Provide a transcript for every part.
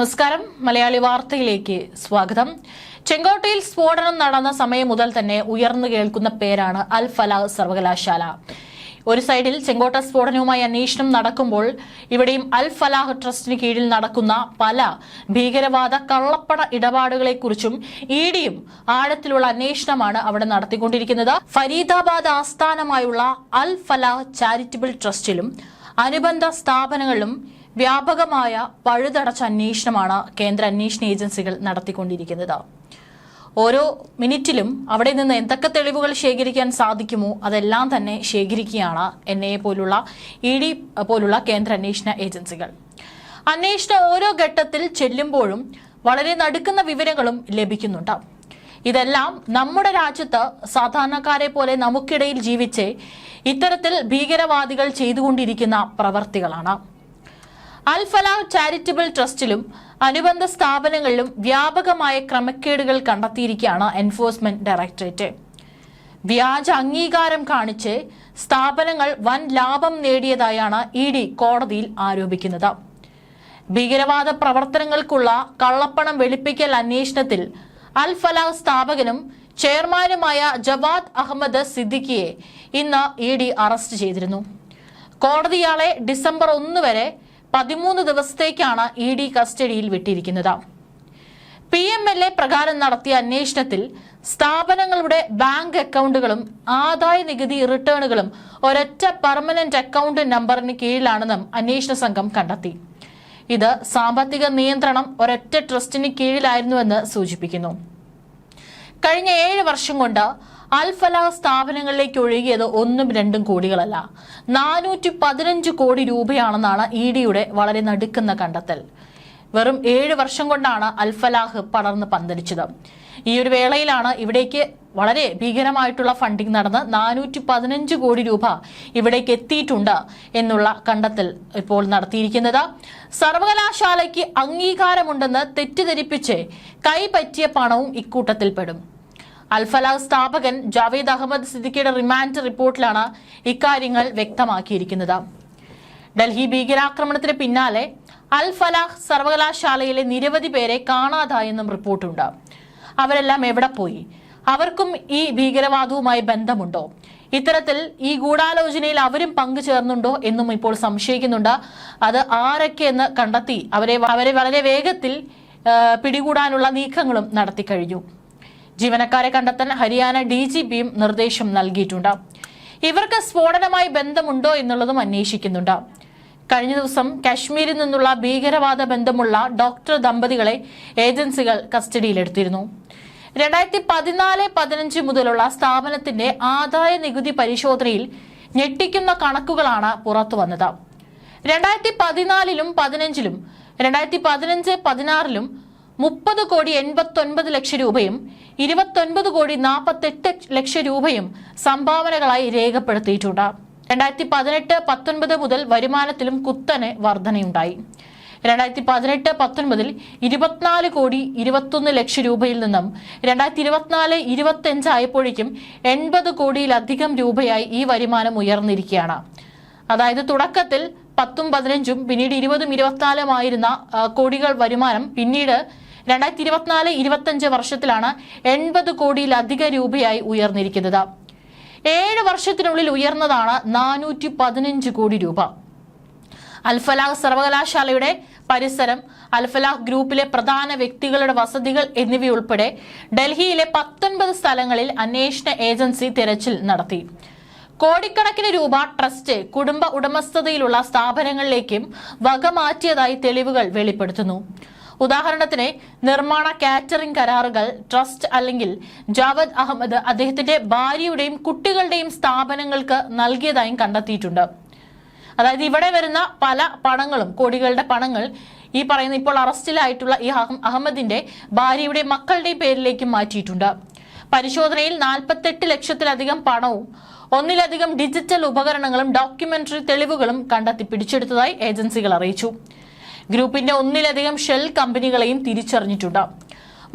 നമസ്കാരം. മലയാളി വാർത്തയിലേക്ക് സ്വാഗതം. ചെങ്കോട്ടയിൽ സ്ഫോടനം നടന്ന സമയം മുതൽ തന്നെ ഉയർന്നു കേൾക്കുന്ന പേരാണ് അൽ ഫലാഹ് സർവകലാശാല. ഒരു സൈഡിൽ ചെങ്കോട്ട സ്ഫോടനവുമായി അന്വേഷണം നടക്കുമ്പോൾ ഇവിടെയും അൽ ഫലാഹ് ട്രസ്റ്റിന് കീഴിൽ നടക്കുന്ന പല ഭീകരവാദ കള്ളപ്പട ഇടപാടുകളെക്കുറിച്ചും ഇ ഡിയും ആഴത്തിലുള്ള അന്വേഷണമാണ് അവിടെ നടത്തിക്കൊണ്ടിരിക്കുന്നത്. ഫരീദാബാദ് ആസ്ഥാനമായുള്ള അൽ ഫലാഹ് ചാരിറ്റബിൾ ട്രസ്റ്റിലും അനുബന്ധ സ്ഥാപനങ്ങളിലും വ്യാപകമായ പഴുതടച്ച അന്വേഷണമാണ് കേന്ദ്ര അന്വേഷണ ഏജൻസികൾ നടത്തിക്കൊണ്ടിരിക്കുന്നത്. ഓരോ മിനിറ്റിലും അവിടെ നിന്ന് എന്തൊക്കെ തെളിവുകൾ ശേഖരിക്കാൻ സാധിക്കുമോ അതെല്ലാം തന്നെ ശേഖരിക്കുകയാണ് എൻ ഐ എ പോലുള്ള ഇ ഡി പോലുള്ള കേന്ദ്ര അന്വേഷണ ഏജൻസികൾ. അന്വേഷണ ഓരോ ഘട്ടത്തിൽ ചെല്ലുമ്പോഴും വളരെ നടുക്കുന്ന വിവരങ്ങളും ലഭിക്കുന്നുണ്ട്. ഇതെല്ലാം നമ്മുടെ രാജ്യത്ത് സാധാരണക്കാരെ പോലെ നമുക്കിടയിൽ ജീവിച്ച് ഇത്തരത്തിൽ ഭീകരവാദികൾ ചെയ്തുകൊണ്ടിരിക്കുന്ന പ്രവർത്തികളാണ്. അൽ ചാരിറ്റബിൾ ട്രസ്റ്റിലും അനുബന്ധ സ്ഥാപനങ്ങളിലും വ്യാപകമായ ക്രമക്കേടുകൾ കണ്ടെത്തിയിരിക്കുകയാണ് എൻഫോഴ്സ്മെന്റ് ഡയറക്ടറേറ്റ്. വ്യാജ അംഗീകാരം കാണിച്ച് സ്ഥാപനങ്ങൾ വൻ ലാഭം നേടിയതായാണ് ഇ ഡി കോടതിയിൽ ആരോപിക്കുന്നത്. ഭീകരവാദ പ്രവർത്തനങ്ങൾക്കുള്ള കള്ളപ്പണം വെളുപ്പിക്കൽ അന്വേഷണത്തിൽ അൽ ഫലാഹ് സ്ഥാപകനും ചെയർമാനുമായ ജവാദ് അഹമ്മദ് സിദ്ദിഖിയെ ഇന്ന് ഇ ഡി അറസ്റ്റ് ചെയ്തിരുന്നു. കോടതി ഇയാളെ ഡിസംബർ ഒന്ന് വരെ പതിമൂന്ന് ദിവസത്തേക്കാണ് ഇ ഡി കസ്റ്റഡിയിൽ വിട്ടിരിക്കുന്നത്. പി എം എൽ എ പ്രകാരം നടത്തിയ അന്വേഷണത്തിൽ സ്ഥാപനങ്ങളുടെ ബാങ്ക് അക്കൗണ്ടുകളും ആദായ നികുതി റിട്ടേണുകളും ഒരൊറ്റ പെർമനന്റ് അക്കൗണ്ട് നമ്പറിന് കീഴിലാണെന്നും അന്വേഷണ സംഘം കണ്ടെത്തി. ഇത് സാമ്പത്തിക നിയന്ത്രണം ഒരൊറ്റ ട്രസ്റ്റിന് കീഴിലായിരുന്നുവെന്ന് സൂചിപ്പിക്കുന്നു. കഴിഞ്ഞ ഏഴ് വർഷം കൊണ്ട് അൽ ഫലാഹ് സ്ഥാപനങ്ങളിലേക്ക് ഒഴുകിയത് ഒന്നും രണ്ടും കോടികളല്ല. നാനൂറ്റി പതിനഞ്ച് കോടി രൂപയാണെന്നാണ് ഇ ഡിയുടെ വളരെ നടുക്കുന്ന കണ്ടെത്തൽ. വെറും ഏഴ് വർഷം കൊണ്ടാണ് അൽഫലാഹ് പടർന്ന് പന്തലിച്ചത്. ഈ ഒരു വേളയിലാണ് ഇവിടേക്ക് വളരെ ഭീകരമായിട്ടുള്ള ഫണ്ടിങ് നടന്ന് നാനൂറ്റി പതിനഞ്ച് കോടി രൂപ ഇവിടേക്ക് എത്തിയിട്ടുണ്ട് എന്നുള്ള കണ്ടെത്തൽ ഇപ്പോൾ നടത്തിയിരിക്കുന്നത്. സർവകലാശാലയ്ക്ക് അംഗീകാരമുണ്ടെന്ന് തെറ്റിദ്ധരിപ്പിച്ച് കൈപ്പറ്റിയ പണവും ഇക്കൂട്ടത്തിൽപ്പെടും അൽഫലാഹ് സ്ഥാപകൻ ജാവേദ് അഹമ്മദ് സിദ്ദിഖിയുടെ റിമാൻഡ് റിപ്പോർട്ടിലാണ് ഇക്കാര്യങ്ങൾ വ്യക്തമാക്കിയിരിക്കുന്നത്. ഡൽഹി ഭീകരാക്രമണത്തിന് പിന്നാലെ അൽ ഫലാഹ് സർവകലാശാലയിലെ നിരവധി പേരെ കാണാതായെന്നും റിപ്പോർട്ടുണ്ട്. അവരെല്ലാം എവിടെ പോയി? അവർക്കും ഈ ഭീകരവാദവുമായി ബന്ധമുണ്ടോ? ഇത്തരത്തിൽ ഈ ഗൂഢാലോചനയിൽ അവരും പങ്കുചേർന്നുണ്ടോ എന്നും ഇപ്പോൾ സംശയിക്കുന്നുണ്ട്. അത് ആരൊക്കെ എന്ന് കണ്ടെത്തി അവരെ അവരെ വളരെ വേഗത്തിൽ പിടികൂടാനുള്ള നീക്കങ്ങളും നടത്തിക്കഴിഞ്ഞു. ജീവനക്കാരെ കണ്ടെത്താൻ ഹരിയാന ഡി ജി പിയും നിർദ്ദേശം നൽകിയിട്ടുണ്ട്. ഇവർക്ക് സ്ഫോടനമായി ബന്ധമുണ്ടോ എന്നുള്ളതും അന്വേഷിക്കുന്നുണ്ട്. കഴിഞ്ഞ ദിവസം കാശ്മീരിൽ നിന്നുള്ള ഭീകരവാദ ബന്ധമുള്ള ഡോക്ടർ ദമ്പതികളെ ഏജൻസികൾ കസ്റ്റഡിയിലെടുത്തിരുന്നു. രണ്ടായിരത്തി പതിനാല് പതിനഞ്ച് മുതലുള്ള സ്ഥാപനത്തിന്റെ ആദായ നികുതി പരിശോധനയിൽ ഞെട്ടിക്കുന്ന കണക്കുകളാണ് പുറത്തു വന്നത്. രണ്ടായിരത്തി പതിനാലിലും പതിനഞ്ചിലും രണ്ടായിരത്തി പതിനഞ്ച് പതിനാറിലും മുപ്പത് കോടി എൺപത്തൊൻപത് ലക്ഷം രൂപയും ഇരുപത്തൊൻപത് കോടി നാൽപ്പത്തെട്ട് ലക്ഷം രൂപയും സംഭാവനകളായി രേഖപ്പെടുത്തിയിട്ടുണ്ട്. രണ്ടായിരത്തി പതിനെട്ട് പത്തൊൻപത് മുതൽ വരുമാനത്തിലും കുത്തനെ വർധനയുണ്ടായി. രണ്ടായിരത്തി പതിനെട്ട് പത്തൊൻപതിൽ ഇരുപത്തിനാല് കോടി ഇരുപത്തൊന്ന് ലക്ഷം രൂപയിൽ നിന്നും രണ്ടായിരത്തി ഇരുപത്തിനാല് ഇരുപത്തഞ്ച് ആയപ്പോഴേക്കും എൺപത് കോടിയിലധികം രൂപയായി ഈ വരുമാനം ഉയർന്നിരിക്കുകയാണ്. അതായത് തുടക്കത്തിൽ പത്തും പതിനഞ്ചും പിന്നീട് ഇരുപതും ഇരുപത്തിനാലും ആയിരുന്ന കോടികൾ വരുമാനം പിന്നീട് രണ്ടായിരത്തി ഇരുപത്തിനാല് ഇരുപത്തഞ്ച് വർഷത്തിലാണ് എൺപത് കോടിയിലധികം രൂപയായി ഉയർന്നിരിക്കുന്നത്. ഏഴ് വർഷത്തിനുള്ളിൽ ഉയർന്നതാണ് നാനൂറ്റി പതിനഞ്ച് കോടി രൂപ. അൽഫലാഹ് സർവകലാശാലയുടെ പരിസരം അൽഫലാഹ് ഗ്രൂപ്പിലെ പ്രധാന വ്യക്തികളുടെ വസതികൾ എന്നിവയുൾപ്പെടെ ഡൽഹിയിലെ പത്തൊൻപത് സ്ഥലങ്ങളിൽ അന്വേഷണ ഏജൻസി തിരച്ചിൽ നടത്തി. കോടിക്കണക്കിന് രൂപ ട്രസ്റ്റ് കുടുംബ ഉടമസ്ഥതയിലുള്ള സ്ഥാപനങ്ങളിലേക്കും വകമാറ്റിയതായി തെളിവുകൾ വെളിപ്പെടുത്തുന്നു. ഉദാഹരണത്തിന് നിർമ്മാണ കാറ്ററിംഗ് കരാറുകൾ ട്രസ്റ്റ് അല്ലെങ്കിൽ ജാവദ് അഹമ്മദ് അദ്ദേഹത്തിന്റെ ഭാര്യയുടെയും കുട്ടികളുടെയും സ്ഥാപനങ്ങൾക്ക് നൽകിയതായും കണ്ടെത്തിയിട്ടുണ്ട്. അതായത് ഇവിടെ വരുന്ന പല പണങ്ങളും കോടികളുടെ പണങ്ങൾ ഈ പറയുന്ന ഇപ്പോൾ അറസ്റ്റിലായിട്ടുള്ള ഈ അഹമ്മദിന്റെ ഭാര്യയുടെ മക്കളുടെയും പേരിലേക്ക് മാറ്റിയിട്ടുണ്ട്. പരിശോധനയിൽ നാൽപ്പത്തെട്ട് ലക്ഷത്തിലധികം പണവും ഒന്നിലധികം ഡിജിറ്റൽ ഉപകരണങ്ങളും ഡോക്യുമെന്ററി തെളിവുകളും കണ്ടെത്തി പിടിച്ചെടുത്തതായി ഏജൻസികൾ അറിയിച്ചു. ഗ്രൂപ്പിന്റെ ഒന്നിലധികം ഷെൽ കമ്പനികളെയും തിരിച്ചറിഞ്ഞിട്ടുണ്ട്.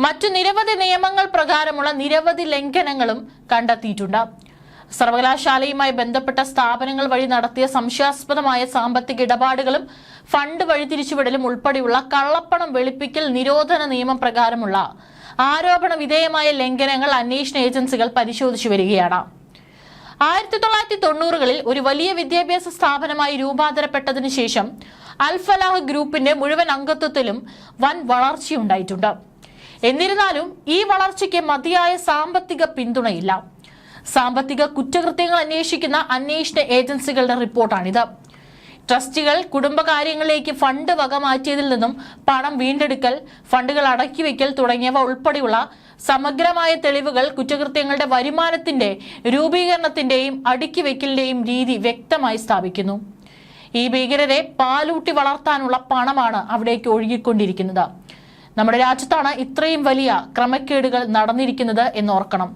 മറ്റു നിരവധി നിയമങ്ങൾ പ്രകാരമുള്ള നിരവധി ലംഘനങ്ങളും കണ്ടെത്തിയിട്ടുണ്ട്. സർവകലാശാലയുമായി ബന്ധപ്പെട്ട സ്ഥാപനങ്ങൾ വഴി നടത്തിയ സംശയാസ്പദമായ സാമ്പത്തിക ഇടപാടുകളും ഫണ്ട് വഴിതിരിച്ചുവിടലും ഉൾപ്പെടെയുള്ള കള്ളപ്പണം വെളുപ്പിക്കൽ നിരോധന നിയമം പ്രകാരമുള്ള ആരോപണ വിധേയമായ ലംഘനങ്ങൾ അന്വേഷണ ഏജൻസികൾ പരിശോധിച്ചു വരികയാണ്. ആയിരത്തി തൊള്ളായിരത്തി തൊണ്ണൂറുകളിൽ ഒരു വലിയ വിദ്യാഭ്യാസ സ്ഥാപനമായി രൂപാന്തരപ്പെട്ടതിനു ശേഷം അൽഫലാഹ് ഗ്രൂപ്പിന്റെ മുഴുവൻ അംഗത്വത്തിലും വൻ വളർച്ചയുണ്ടായിട്ടുണ്ട്. എന്നിരുന്നാലും ഈ വളർച്ചയ്ക്ക് മതിയായ സാമ്പത്തിക പിന്തുണയില്ല. സാമ്പത്തിക കുറ്റകൃത്യങ്ങൾ അന്വേഷിക്കുന്ന അന്വേഷണ ഏജൻസികളുടെ റിപ്പോർട്ടാണിത്. ട്രസ്റ്റുകൾ കുടുംബകാര്യങ്ങളിലേക്ക് ഫണ്ട് വക മാറ്റിയതിൽ നിന്നും പണം വീണ്ടെടുക്കൽ ഫണ്ടുകൾ അടക്കിവെക്കൽ തുടങ്ങിയവ ഉൾപ്പെടെയുള്ള സമഗ്രമായ തെളിവുകൾ കുറ്റകൃത്യങ്ങളുടെ വരുമാനത്തിന്റെ രൂപീകരണത്തിന്റെയും അടുക്കിവെക്കലിന്റെയും രീതി വ്യക്തമായി സ്ഥാപിക്കുന്നു. ഈ ഭീകരരെ പാലൂട്ടി വളർത്താനുള്ള പണമാണ് അവിടേക്ക് ഒഴുകിക്കൊണ്ടിരിക്കുന്നത്. നമ്മുടെ രാജ്യത്താണ് ഇത്രയും വലിയ ക്രമക്കേടുകൾ നടന്നിരിക്കുന്നത് എന്നോർക്കണം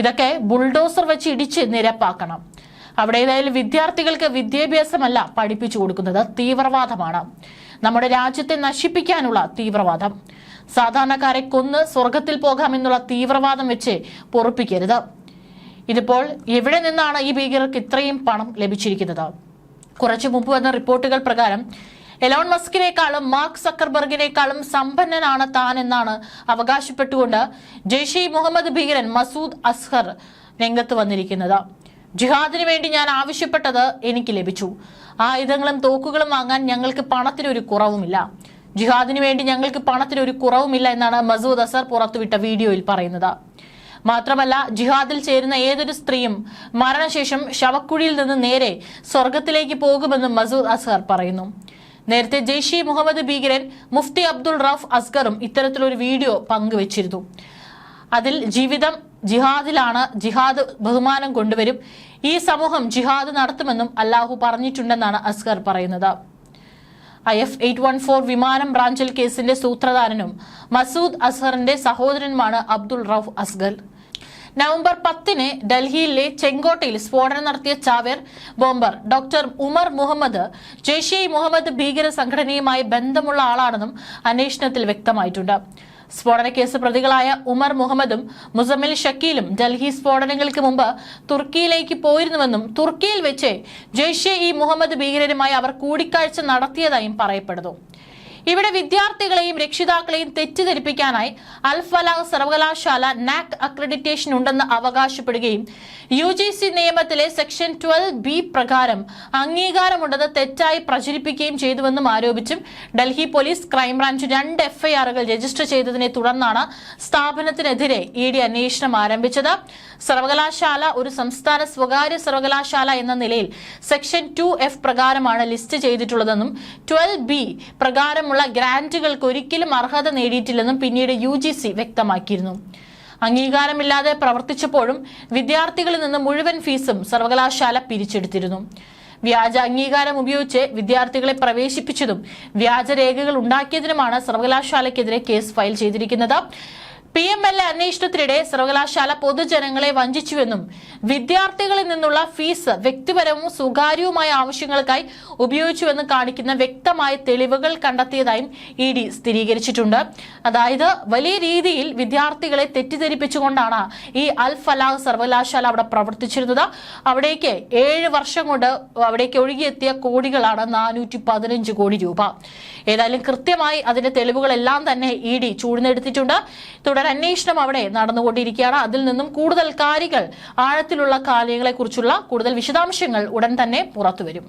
ഇതൊക്കെ ബുൾഡോസർ വെച്ച് ഇടിച്ച് നിരപ്പാക്കണം. അവിടെ ഏതായാലും വിദ്യാർത്ഥികൾക്ക് വിദ്യാഭ്യാസമല്ല പഠിപ്പിച്ചു കൊടുക്കുന്നത് തീവ്രവാദമാണ്. നമ്മുടെ രാജ്യത്തെ നശിപ്പിക്കാനുള്ള തീവ്രവാദം. സാധാരണക്കാരെ കൊന്ന് സ്വർഗത്തിൽ പോകാമെന്നുള്ള തീവ്രവാദം വെച്ച് പൊറുപ്പിക്കരുത്. ഇതിപ്പോൾ എവിടെ നിന്നാണ് ഈ ഭീകരർക്ക് ഇത്രയും പണം ലഭിച്ചിരിക്കുന്നത്? കുറച്ചു മുമ്പ് വന്ന റിപ്പോർട്ടുകൾ പ്രകാരം എലോൺ മസ്കിനേക്കാളും മാർക്ക് സക്കർബർഗിനേക്കാളും സമ്പന്നനാണ് താൻ എന്നാണ് അവകാശപ്പെട്ടുകൊണ്ട് ജെയ്ഷെ മുഹമ്മദ് ഭീകരൻ മസൂദ് അസ്ഹർ രംഗത്ത് വന്നിരിക്കുന്നത്. ജിഹാദിന് വേണ്ടി ഞാൻ ആവശ്യപ്പെട്ടത് എനിക്ക് ലഭിച്ചു. ആയുധങ്ങളും തോക്കുകളും വാങ്ങാൻ ഞങ്ങൾക്ക് പണത്തിനൊരു കുറവുമില്ല. ജിഹാദിന് വേണ്ടി ഞങ്ങൾക്ക് പണത്തിന് ഒരു കുറവുമില്ല എന്നാണ് മസൂദ് അസർ പുറത്തുവിട്ട വീഡിയോയിൽ പറയുന്നത്. മാത്രമല്ല ജിഹാദിൽ ചേരുന്ന ഏതൊരു സ്ത്രീയും മരണശേഷം ശവക്കുഴിയിൽ നിന്ന് നേരെ സ്വർഗത്തിലേക്ക് പോകുമെന്നും മസൂദ് അസ്ഹർ പറയുന്നു. നേരത്തെ ജെയ്ഷി മുഹമ്മദ് ഭീകരൻ മുഫ്തി അബ്ദുൾ റഫ് അസ്ഗറും ഇത്തരത്തിലൊരു വീഡിയോ പങ്കുവച്ചിരുന്നു. അതിൽ ജീവിതം ജിഹാദിലാണ് ജിഹാദ് ബഹുമാനം കൊണ്ടുവരും ഈ സമൂഹം ജിഹാദ് നടത്തുമെന്നും അല്ലാഹു പറഞ്ഞിട്ടുണ്ടെന്നാണ് അസ്ഗർ പറയുന്നത്. I F eight one four വിമാനം ബ്രാഞ്ചൽ കേസിന്റെ സൂത്രധാരനും മസൂദ് അസ്ഹറിന്റെ സഹോദരനുമാണ് അബ്ദുൾ റൌഫ് അസ്ഗർ നവംബർ പത്തിന് ഡൽഹിയിലെ ചെങ്കോട്ടയിൽ സ്ഫോടനം നടത്തിയ ചാവേർ ബോംബർ ഡോക്ടർ ഉമർ മുഹമ്മദ് ജെയ്ഷെ മുഹമ്മദ് ഭീകര സംഘടനയുമായി ബന്ധമുള്ള ആളാണെന്നും അന്വേഷണത്തിൽ വ്യക്തമായിട്ടുണ്ട്. സ്ഫോടന കേസ് പ്രതികളായ ഉമർ മുഹമ്മദും മുസമ്മിൽ ഷക്കീലും ഡൽഹി സ്ഫോടനങ്ങൾക്ക് മുമ്പ് തുർക്കിയിലേക്ക് പോയിരുന്നുവെന്നും തുർക്കിയിൽ വെച്ച് ജെയ്ഷെ ഇ മുഹമ്മദ് ഭീകരരുമായി അവർ കൂടിക്കാഴ്ച നടത്തിയതായും പറയപ്പെടുന്നു. ഇവിടെ വിദ്യാർത്ഥികളെയും രക്ഷിതാക്കളെയും തെറ്റിദ്ധരിപ്പിക്കാനായി അൽഫല സർവകലാശാല നാക് അക്രഡിറ്റേഷൻ ഉണ്ടെന്ന് അവകാശപ്പെടുകയും യു നിയമത്തിലെ സെക്ഷൻ ട്വൽവ് ബി പ്രകാരം അംഗീകാരമുണ്ടെന്ന് തെറ്റായി പ്രചരിപ്പിക്കുകയും ചെയ്തുവെന്നും ആരോപിച്ചും ഡൽഹി പോലീസ് ക്രൈംബ്രാഞ്ച് രണ്ട് എഫ്ഐആറുകൾ രജിസ്റ്റർ ചെയ്തതിനെ തുടർന്നാണ് സ്ഥാപനത്തിനെതിരെ ഇ ഡി അന്വേഷണം ആരംഭിച്ചത്. സർവകലാശാല ഒരു സംസ്ഥാന സ്വകാര്യ സർവകലാശാല എന്ന നിലയിൽ സെക്ഷൻ ടു എഫ് പ്രകാരമാണ് ലിസ്റ്റ് ചെയ്തിട്ടുള്ളതെന്നും ട്വൽവ് ബി പ്രകാരമുള്ള ഗ്രാന്റുകൾക്ക് ഒരിക്കലും അർഹത നേടിയിട്ടില്ലെന്നും പിന്നീട് യു വ്യക്തമാക്കിയിരുന്നു. അംഗീകാരമില്ലാതെ പ്രവർത്തിച്ചപ്പോഴും വിദ്യാർത്ഥികളിൽ നിന്ന് മുഴുവൻ ഫീസും സർവകലാശാല പിരിച്ചെടുത്തിരുന്നു. വ്യാജ അംഗീകാരം ഉപയോഗിച്ച് വിദ്യാർത്ഥികളെ പ്രവേശിപ്പിച്ചതും വ്യാജരേഖകൾ ഉണ്ടാക്കിയതിനുമാണ് സർവകലാശാലയ്ക്കെതിരെ കേസ് ഫയൽ ചെയ്തിരിക്കുന്നത്. പി എം എൽ എ അന്വേഷണത്തിനിടെ സർവകലാശാല പൊതുജനങ്ങളെ വഞ്ചിച്ചുവെന്നും വിദ്യാർത്ഥികളിൽ നിന്നുള്ള ഫീസ് വ്യക്തിപരവും സ്വകാര്യവുമായ ആവശ്യങ്ങൾക്കായി ഉപയോഗിച്ചുവെന്ന് കാണിക്കുന്ന വ്യക്തമായ തെളിവുകൾ കണ്ടെത്തിയതായും ഇ ഡി സ്ഥിരീകരിച്ചിട്ടുണ്ട്. അതായത് വലിയ രീതിയിൽ വിദ്യാർത്ഥികളെ തെറ്റിദ്ധരിപ്പിച്ചുകൊണ്ടാണ് ഈ അൽ ഫലാഹ് സർവകലാശാല അവിടെ പ്രവർത്തിച്ചിരുന്നത്. അവിടേക്ക് ഏഴ് വർഷം കൊണ്ട് അവിടേക്ക് ഒഴുകിയെത്തിയ കോടികളാണ് നാനൂറ്റി പതിനഞ്ച് കോടി രൂപ. ഏതായാലും കൃത്യമായി അതിന്റെ തെളിവുകളെല്ലാം തന്നെ ഇ ഡി ചൂഴ്ന്നെടുത്തിട്ടുണ്ട്. തുടരന്വേഷണം അവിടെ നടന്നുകൊണ്ടിരിക്കുകയാണ്. അതിൽ നിന്നും കൂടുതൽ കാര്യങ്ങൾ ആഴത്തിലുള്ള കാര്യങ്ങളെക്കുറിച്ചുള്ള കൂടുതൽ വിശദാംശങ്ങൾ ഉടൻ തന്നെ പുറത്തുവരും.